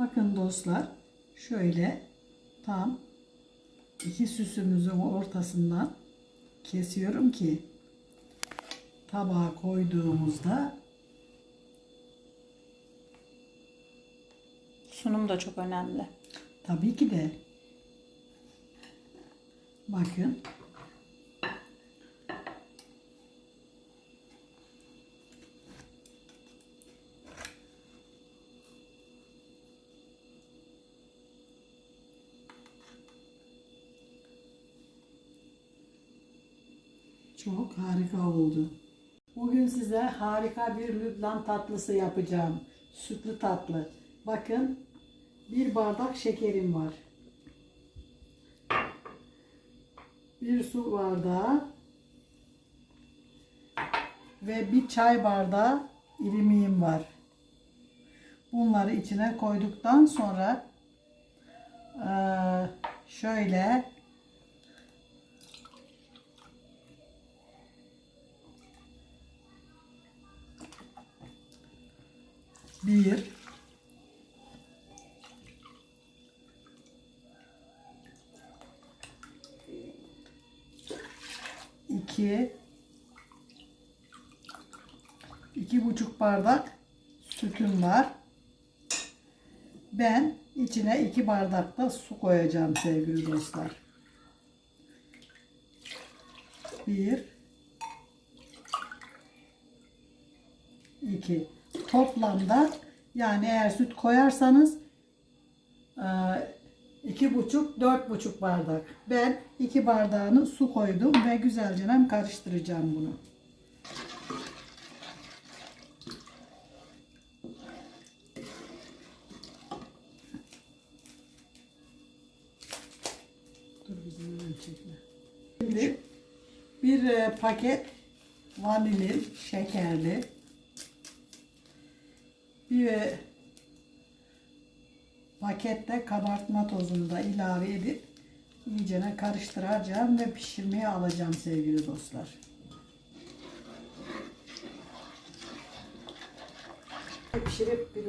Bakın dostlar şöyle tam iki süsümüzün ortasından kesiyorum ki tabağa koyduğumuzda Sunum da çok önemli. tabii ki de bakın Çok harika oldu. Bugün size harika bir lübnan tatlısı yapacağım. Sütlü tatlı. Bakın bir bardak şekerim var. Bir su bardağı ve bir çay bardağı irimiğim var. Bunları içine koyduktan sonra şöyle bir iki iki buçuk bardak sütüm var. Ben içine iki bardak da su koyacağım sevgili dostlar. Bir iki toplamda yani eğer süt koyarsanız e, iki buçuk dört buçuk bardak. Ben iki bardağını su koydum ve güzelce karıştıracağım bunu. Şimdi bir e, paket vanilin şekerli bir pakette kabartma tozunu da ilave edip iyicene karıştıracağım ve pişirmeye alacağım sevgili dostlar. Pişirip bir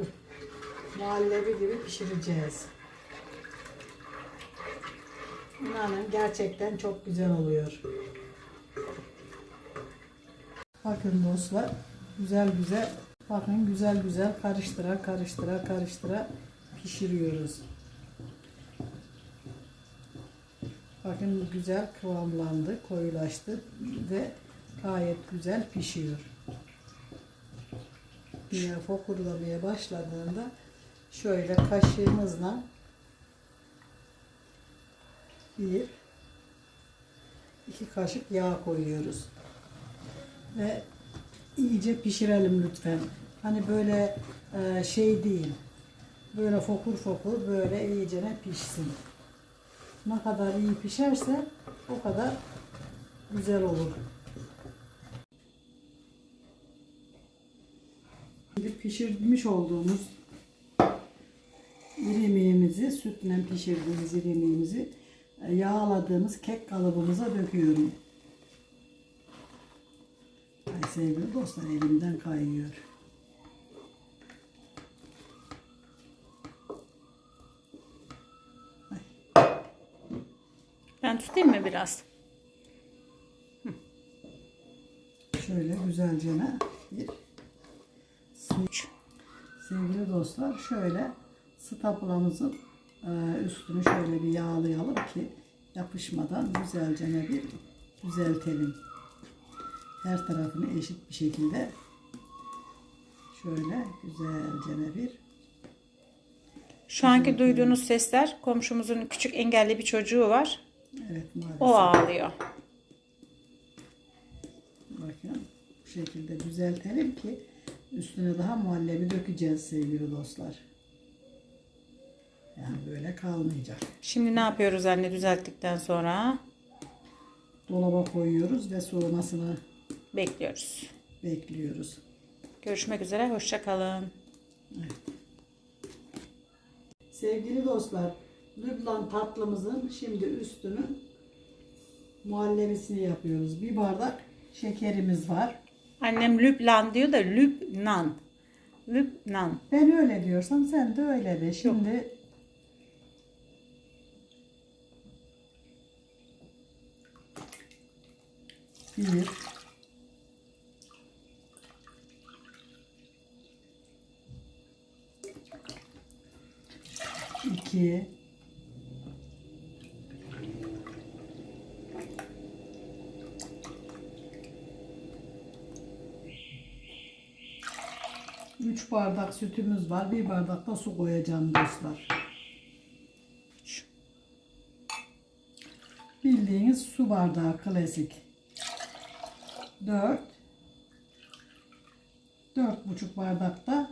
muhallebi gibi pişireceğiz. İnanın gerçekten çok güzel oluyor. Bakın dostlar güzel güzel bakın güzel güzel karıştıra karıştıra karıştıra pişiriyoruz. Bakın güzel kıvamlandı, koyulaştı ve gayet güzel pişiyor. Yine fokurlamaya başladığında şöyle kaşığımızla bir iki kaşık yağ koyuyoruz ve iyice pişirelim lütfen. Hani böyle e, şey değil. Böyle fokur fokur böyle iyicene pişsin. Ne kadar iyi pişerse o kadar güzel olur. Şimdi pişirmiş olduğumuz irimiğimizi, sütle pişirdiğimiz irimiğimizi e, yağladığımız kek kalıbımıza döküyorum. Ay sevgili dostlar elimden kayıyor. Ben tutayım mı biraz? Şöyle güzelce su. Sevgili dostlar şöyle stapulamızın e, üstünü şöyle bir yağlayalım ki yapışmadan güzelce bir düzeltelim. Her tarafını eşit bir şekilde şöyle güzelce bir Şu anki duyduğunuz sesler komşumuzun küçük engelli bir çocuğu var. Evet maalesef. O ağlıyor. Bakın bu şekilde düzeltelim ki üstüne daha muhallebi dökeceğiz sevgili dostlar. Yani böyle kalmayacak. Şimdi ne yapıyoruz anne düzelttikten sonra? Dolaba koyuyoruz ve soğumasını Bekliyoruz. bekliyoruz. Görüşmek üzere. Hoşçakalın. Sevgili dostlar, Lübnan tatlımızın şimdi üstünü muhallebisini yapıyoruz. Bir bardak şekerimiz var. Annem Lübnan diyor da Lübnan. Lübnan. Ben öyle diyorsam sen de öyle de. Şimdi bir iki Üç bardak sütümüz var. Bir bardak da su koyacağım dostlar. Bildiğiniz su bardağı klasik. Dört. Dört buçuk bardak da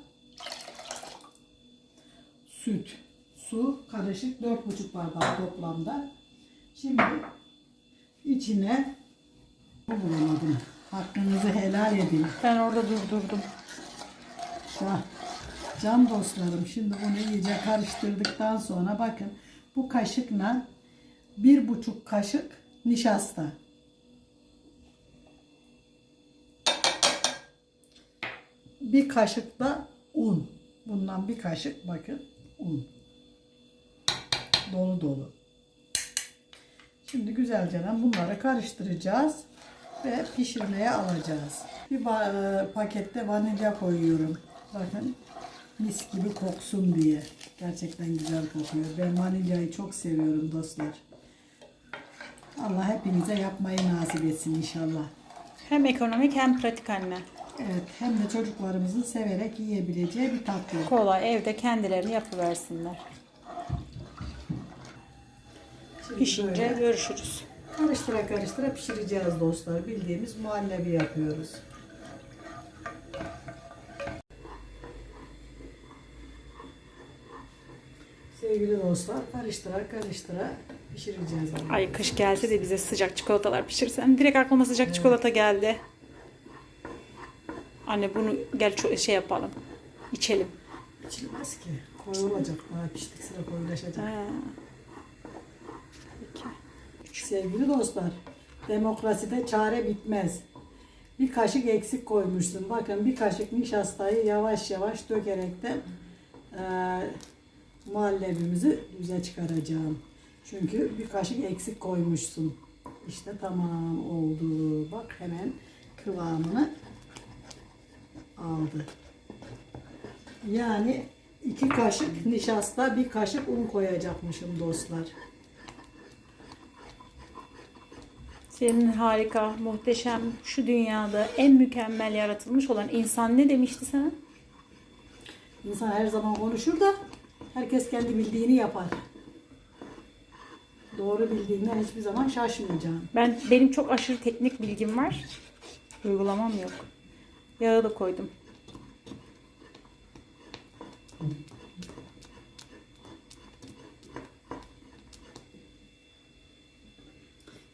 süt. Su karışık dört buçuk bardak toplamda. Şimdi içine bu bulamadım. Hakkınızı helal edin. Ben orada durdurdum. Şah. Can dostlarım şimdi bunu iyice karıştırdıktan sonra bakın bu kaşıkla bir buçuk kaşık nişasta. Bir kaşık da un. Bundan bir kaşık bakın un. Dolu dolu. Şimdi güzelce bunları karıştıracağız ve pişirmeye alacağız. Bir e, pakette vanilya koyuyorum. Bakın mis gibi koksun diye. Gerçekten güzel kokuyor. Ben vanilyayı çok seviyorum dostlar. Allah hepinize yapmayı nasip etsin inşallah. Hem ekonomik hem pratik anne. Evet, hem de çocuklarımızın severek yiyebileceği bir tatlı. Kolay evde kendilerini yapıversinler. Şimdi Pişince böyle görüşürüz. karıştıra karıştıra pişireceğiz dostlar. Bildiğimiz muhallebi yapıyoruz. Sevgili dostlar, karıştıra karıştıra pişireceğiz. onu. Ay kış gelse de bize sıcak çikolatalar pişirsen. Direkt aklıma sıcak çikolata geldi. Anne bunu gel şey yapalım. İçelim. İçilmez ki. Koyulacak. Daha piştik sıra koyulaşacak. Ha. Sevgili dostlar, demokraside çare bitmez. Bir kaşık eksik koymuşsun. Bakın bir kaşık nişastayı yavaş yavaş dökerekten eee muhallebimizi düze çıkaracağım. Çünkü bir kaşık eksik koymuşsun. İşte tamam oldu. Bak hemen kıvamını aldı. Yani iki kaşık nişasta, bir kaşık un koyacakmışım dostlar. Senin harika, muhteşem, şu dünyada en mükemmel yaratılmış olan insan ne demişti sana? İnsan her zaman konuşur da herkes kendi bildiğini yapar. Doğru bildiğinden hiçbir zaman şaşmayacağım. Ben benim çok aşırı teknik bilgim var. Uygulamam yok. Yağı da koydum.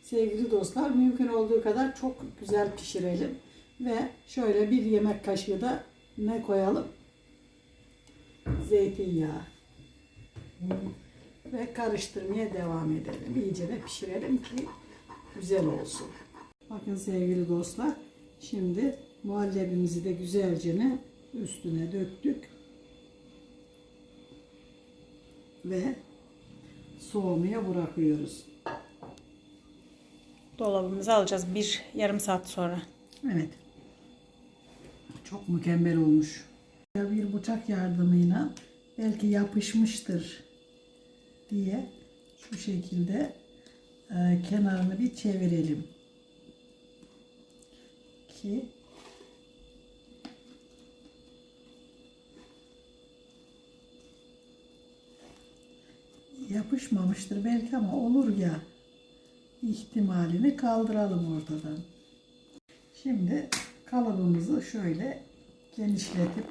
Sevgili dostlar mümkün olduğu kadar çok güzel pişirelim. Ve şöyle bir yemek kaşığı da ne koyalım? Zeytinyağı. Ve karıştırmaya devam edelim. İyice de pişirelim ki güzel olsun. Bakın sevgili dostlar. Şimdi muhallebimizi de güzelce üstüne döktük. Ve soğumaya bırakıyoruz. Dolabımıza alacağız bir yarım saat sonra. Evet. Çok mükemmel olmuş. Bir bıçak yardımıyla belki yapışmıştır diye şu şekilde e, kenarını bir çevirelim. Ki yapışmamıştır belki ama olur ya ihtimalini kaldıralım ortadan. Şimdi kalıbımızı şöyle genişletip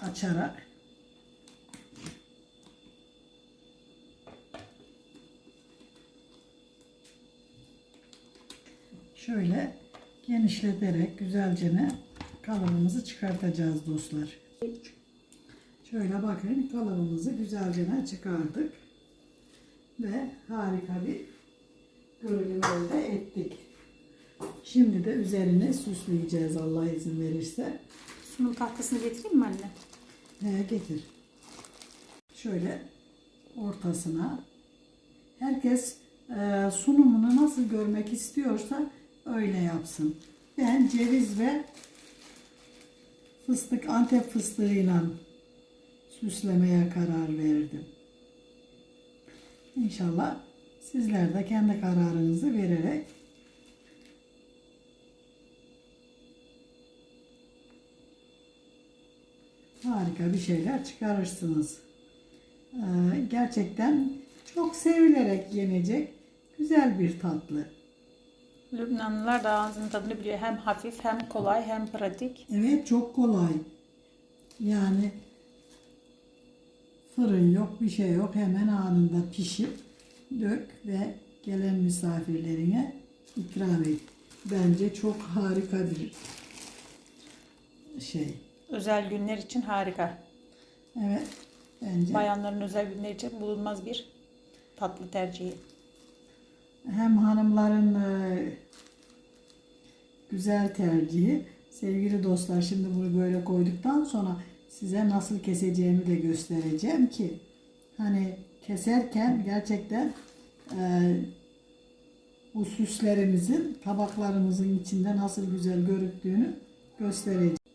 açarak şöyle genişleterek güzelce kalıbımızı çıkartacağız dostlar. Şöyle bakın kalıbımızı güzelce çıkardık ve harika bir görünüm elde ettik. Şimdi de üzerine süsleyeceğiz Allah izin verirse. Sunum tahtasını getireyim mi anne? He, getir. Şöyle ortasına. Herkes e, sunumunu nasıl görmek istiyorsa öyle yapsın. Ben ceviz ve fıstık, antep fıstığıyla süslemeye karar verdim. İnşallah sizler de kendi kararınızı vererek harika bir şeyler çıkarırsınız. Ee, gerçekten çok sevilerek yenecek güzel bir tatlı. Lübnanlılar da ağzının tadını biliyor. Hem hafif hem kolay hem pratik. Evet çok kolay. Yani fırın yok bir şey yok hemen anında pişir, dök ve gelen misafirlerine ikram et. Bence çok harika bir şey. Özel günler için harika. Evet bence Bayanların özel günler için bulunmaz bir tatlı tercihi. hem hanımların e, güzel tercihi. Sevgili dostlar şimdi bunu böyle koyduktan sonra size nasıl keseceğimi de göstereceğim ki hani keserken gerçekten e, bu süslerimizin tabaklarımızın içinde nasıl güzel görüktüğünü göstereceğim.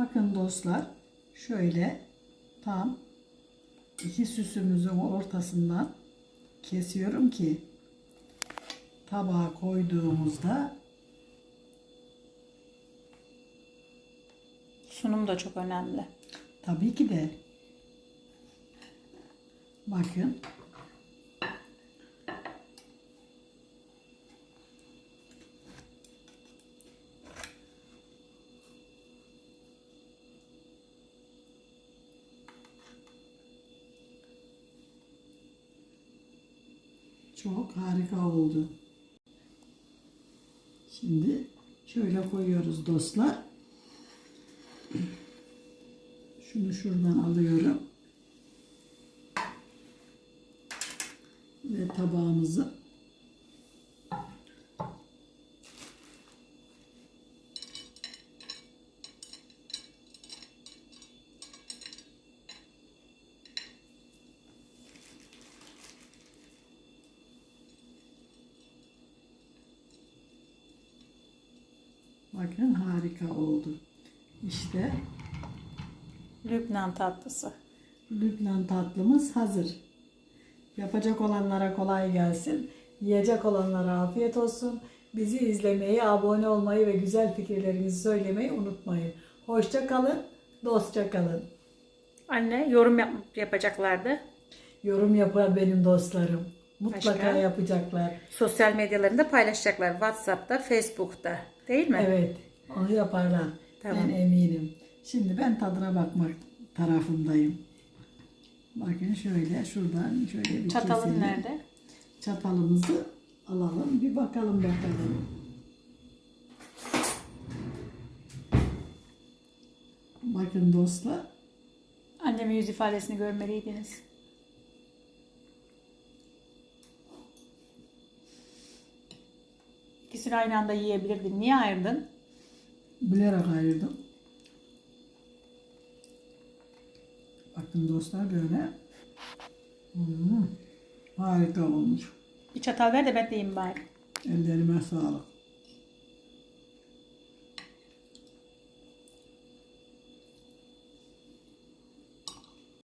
Bakın dostlar şöyle tam iki süsümüzün ortasından kesiyorum ki tabağa koyduğumuzda Sunum da çok önemli. tabii ki de bakın Harika oldu. Şimdi şöyle koyuyoruz dostlar. Şunu şuradan alıyorum. Ve tabağımızı Bakın harika oldu. İşte Lübnan tatlısı. Lübnan tatlımız hazır. Yapacak olanlara kolay gelsin. Yiyecek olanlara afiyet olsun. Bizi izlemeyi, abone olmayı ve güzel fikirlerinizi söylemeyi unutmayın. Hoşça kalın, dostça kalın. Anne yorum yap- yapacaklardı. Yorum yapar benim dostlarım. Mutlaka Başka? yapacaklar. Sosyal medyalarında paylaşacaklar. Whatsapp'ta, Facebook'ta. Değil mi? Evet, onu yaparlar. Tamam. Ben eminim. Şimdi ben tadına bakmak tarafındayım. Bakın şöyle şuradan şöyle bir Çatalın keselim. nerede? çatalımızı alalım. Bir bakalım bakalım. Bakın dostlar. Annemin yüz ifadesini görmeliydiniz. İkisini aynı anda yiyebilirdin. Niye ayırdın? Bilerek ayırdım. Bakın dostlar böyle. Hmm, harika olmuş. Bir çatal ver de ben de yiyeyim bari. Ellerime sağlık.